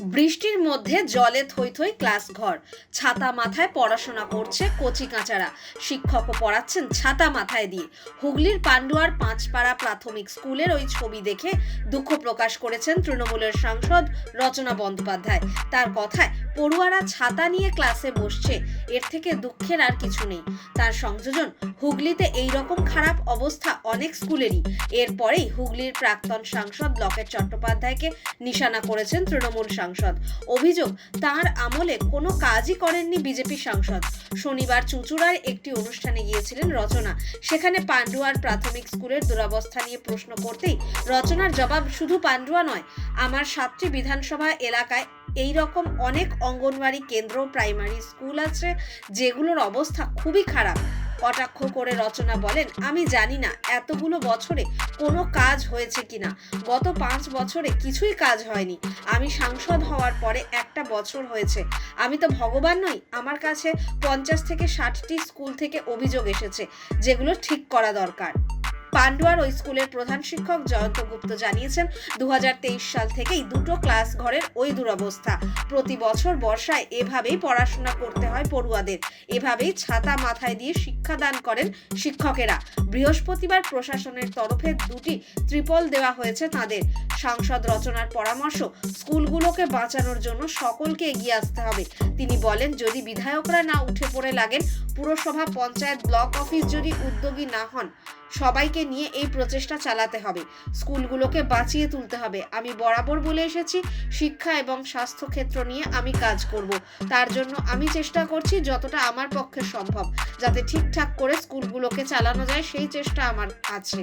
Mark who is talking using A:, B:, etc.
A: বৃষ্টির মধ্যে জলে থই থই ক্লাস ঘর ছাতা মাথায় পড়াশোনা করছে কচি কাঁচারা। শিক্ষকও পড়াচ্ছেন ছাতা মাথায় দিয়ে। হুগলির পাণ্ডুয়ার পাঁচপাড়া প্রাথমিক স্কুলের ওই ছবি দেখে দুঃখ প্রকাশ করেছেন তৃণমূলের সাংসদ রচনা বন্দ্যোপাধ্যায়। তার কথায় পড়ুয়ারা ছাতা নিয়ে ক্লাসে বসছে। এর থেকে দুঃখের আর কিছু নেই। তার সংযোজন, হুগলিতে এই রকম খারাপ অবস্থা অনেক স্কুলেরই। এরপরেই হুগলির প্রাক্তন সাংসদ লকেট চট্টোপাধ্যায়কে নিশানা করেছেন তৃণমূল সাংসদ। অভিযোগ, তার আমলে কোনো কাজই করেননি বিজেপি সাংসদ। শনিবার চুঁচুড়ার একটি অনুষ্ঠানে গিয়েছিলেন রচনা। সেখানে পান্ডুয়ার প্রাথমিক স্কুলের দুরবস্থা নিয়ে প্রশ্ন করতেই রচনার জবাব শুধু পান্ডুয়া নয়, আমার সাতটি বিধানসভা এলাকায় এই রকম অনেক অঙ্গনওয়াড়ি কেন্দ্র, প্রাইমারি স্কুল আছে, যেগুলোর অবস্থা খুবই খারাপ। কটাক্ষ করে রচনা বলেন, আমি জানি না এতগুলো বছরে কোনো কাজ হয়েছে কিনা। গত পাঁচ বছরে কিছুই কাজ হয়নি। আমি সাংসদ হওয়ার পরে একটা বছর হয়েছে। আমি তো ভগবান নই, আমার কাছে পঞ্চাশ থেকে ষাটটি স্কুল থেকে অভিযোগ এসেছে, যেগুলো ঠিক করা দরকার। পান্ডুয়ার ওই স্কুলের প্রধান শিক্ষক জয়ন্ত গুপ্ত জানিয়েছেন দু সাল থেকেই দুটো ক্লাস ঘরের ওই দুরবস্থা। প্রতি বছর বর্ষায় এভাবেই পড়াশোনা করতে হয় পড়ুয়াদের। এভাবেই ছাতা মাথায় দিয়ে শিক্ষাদান করেন শিক্ষকেরা। বৃহস্পতিবার প্রশাসনের তরফে দুটি ত্রিপল দেওয়া হয়েছে তাদের। সাংসদ রচনার পরামর্শ, স্কুলগুলোকে বাঁচানোর জন্য সকলকে এগিয়ে আসতে হবে। তিনি বলেন, যদি বিধায়করা না উঠে পড়ে লাগেন, পুরসভা পঞ্চায়েত ব্লক অফিস যদি উদ্যোগী না হন সবাইকে নিয়ে এই প্রচেষ্টা চালাতে হবে। স্কুলগুলোকে বাঁচিয়ে তুলতে হবে। আমি বরাবর বলে এসেছি, শিক্ষা এবং স্বাস্থ্যক্ষেত্র নিয়ে আমি কাজ করব। তার জন্য আমি চেষ্টা করছি যতটা আমার পক্ষে সম্ভব, যাতে ঠিকঠাক করে স্কুলগুলোকে চালানো যায়, সেই চেষ্টা আমার আছে।